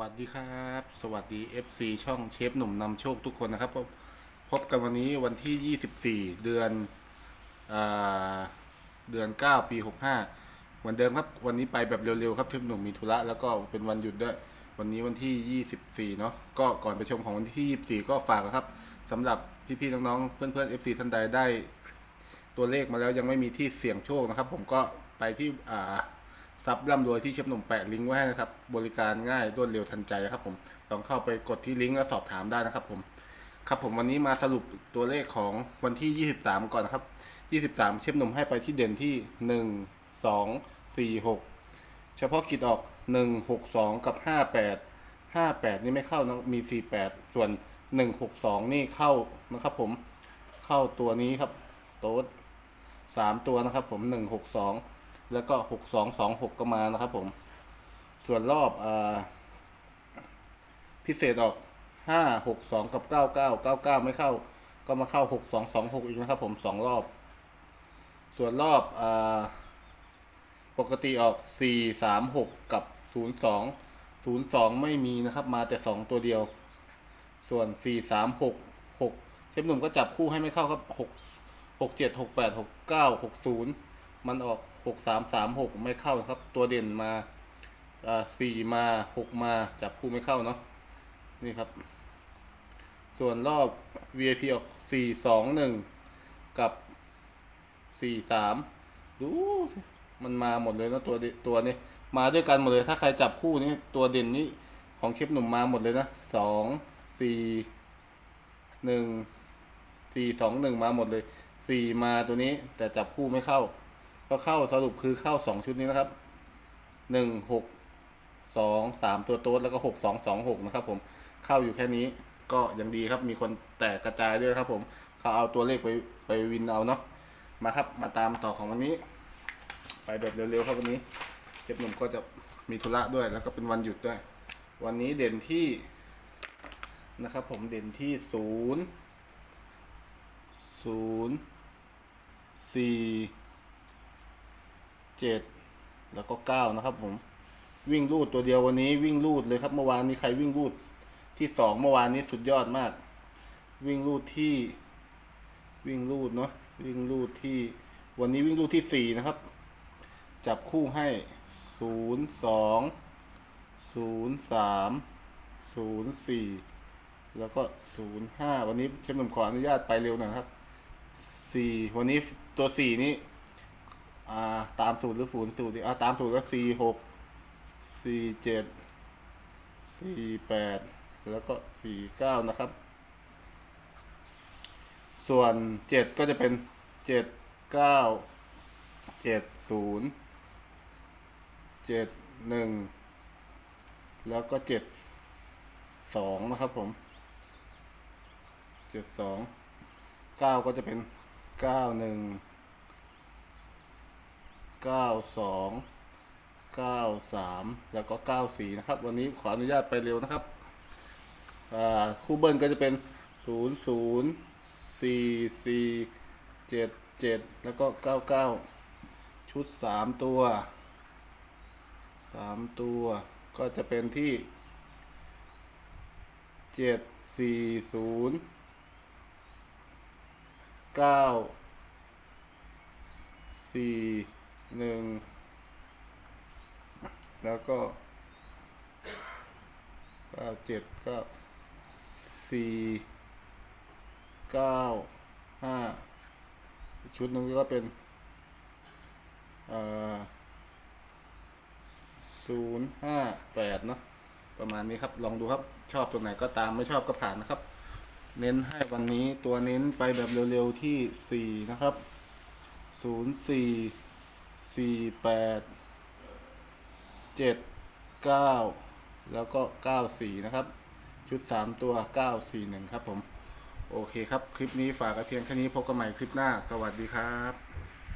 วัสดีครับ สวัสดี FC ช่องเชฟหนุ่มนำโชคทุกคนนะครับ พบพบกันวันนี้วันที่ 24 เดือนอเดือน 9 ปี 65 เหมือนเดิมครับ วันนี้ไปแบบเร็วๆครับเชฟหนุ่มมีธุระแล้วก็เป็นวันหยุดด้วย วันนี้วันที่ 24 เนาะก็ก่อนไปชมของวันที่ 24 ก็ฝากนะครับสำหรับพี่ๆน้องๆเพื่อนๆ FC ท่านใดได้ ตัวเลขมาแล้วยังไม่มีที่เสี่ยงโชคนะครับ ผมก็ไปที่อ่า ซับร่ำรวยที่เชฟหนุ่มแปะลิงก์ไว้ให้นะครับ บริการง่ายรวดเร็วทันใจครับผม ลองเข้าไปกดที่ลิงก์แล้วสอบถามได้นะครับผม ครับผมวันนี้มาสรุปตัวเลขของวันที่ 23 ก่อนนะครับ 23 เชฟหนุ่มให้ไปที่เด่นที่ 1 2 4 6 เฉพาะกิจออก 1 6 2 กับ 58 58 นี่ไม่เข้านะมี 48 ส่วน 162 นี่เข้านะครับผม เข้าตัวนี้ครับ โต๊ดสามตัวนะครับผมหนึ่งหกสอง แล้วก็หกสองสองหกก็มานะครับผม ส่วนรอบอพิเศษออกห้าหกสองกับเก้าเก้าเก้าเก้าไม่เข้า ก็มาเข้าหกสองสองหกอีกนะครับผมสองรอบ ส่วนรอบอปกติออกสี่สามหกกับศูนย์สองศูนย์สองไม่มีนะครับ มาแต่สองตัวเดียว ส่วนสี่สามหกหกเชฟหนุ่มก็จับคู่ให้ไม่เข้าครับหกหกเจ็ดหกแปดหกเก้าหกศูนย์มันออก หกสามสามหกไม่เข้านะครับ ตัวเด่นมาสี่มาหกมาจับคู่ไม่เข้าเนาะนี่ครับ ส่วนรอบ VIP ออกสี่สองหนึ่งกับสี่สามดูมันมาหมดเลยนะตัวตัวนี้มาด้วยกันหมดเลย ถ้าใครจับคู่นี้ตัวเด่นนี้ของเชฟหนุ่มมาหมดเลยนะสองสี่หนึ่งสี่สองหนึ่งมาหมดเลยสี่มาตัวนี้แต่จับคู่ไม่เข้า ก็เข้าสรุปคือเข้าสองชุดนี้นะครับหนึ่งหกสองสามตัวโต๊ดแล้วก็หกสองสองหกนะครับ ผมเข้าอยู่แค่นี้ก็ยังดีครับมีคนแตกกระจายด้วยครับผมเขาเอาตัวเลขไปไปวินเอาเนาะมาครับมาตามต่อของวันนี้ ไปแบบเร็วๆครับวันนี้เชฟหนุ่มก็จะมีธุระด้วย แล้วก็เป็นวันหยุดด้วย วันนี้เด่นที่นะครับ ผมเด่นที่ศูนย์ศูนย์สี่ เจ็ดแล้วก็เก้านะครับผมวิ่งรูดตัวเดียววันนี้วิ่งรูดเลยครับ เมื่อวานนี้ใครวิ่งรูดที่สองเมื่อวานนี้สุดยอดมาก วิ่งรูดที่ วิ่งรูดเนาะวิ่งรูดที่ วันนี้วิ่งรูดที่สี่นะครับ จับคู่ให้ศูนย์สองศูนย์สามศูนย์สี่แล้วก็ศูนย์ห้าวันนี้เชฟหนุ่มขออนุญาตไปเร็วหน่อยครับสี่วันนี้ตัวสี่นี้ อ่าตามสูตรหรือศูนย์สูตรดีอ่าตามสูตรก็สี่หกสี่เจ็ดสี่แปดแล้วก็สี่เก้านะครับ ส่วนเจ็ดก็จะเป็นเจ็ดเก้าเจ็ดศูนย์เจ็ดหนึ่งแล้วก็เจ็ดสองนะครับผมเจ็ดสองเก้าก็จะเป็นเก้าหนึ่ง เก้าสองเก้าสามแล้วก็เก้าสี่นะครับ วันนี้ขออนุญาตไปเร็วนะครับคู่เบิ้ลก็จะเป็นศูนย์ศูนย์สี่สี่เจ็ดเจ็ดแล้วก็เก้าเก้าชุดสามตัวสามตัว ก็จะเป็นที่เจ็ดสี่ศูนย์เก้าสี่ หนึ่งแล้วก็เก้าเจ็ดเก้าสี่เก้าห้าชุดหนึ่งก็เป็นศูนย์ห้าแปดเนาะประมาณนี้ครับ ลองดูครับชอบตัวไหนก็ตามไม่ชอบก็ผ่านนะครับ เน้นให้วันนี้ตัวเน้นไปแบบเร็วๆที่4นะครับศูนย์สี่ สี่แปดเจ็ดเก้าแล้วก็เก้าสี่นะครับ ชุดสามตัวเก้าสี่หนึ่งครับผม โอเคครับ คลิปนี้ฝากไว้เพียงแค่นี้พบกันใหม่คลิปหน้า สวัสดีครับ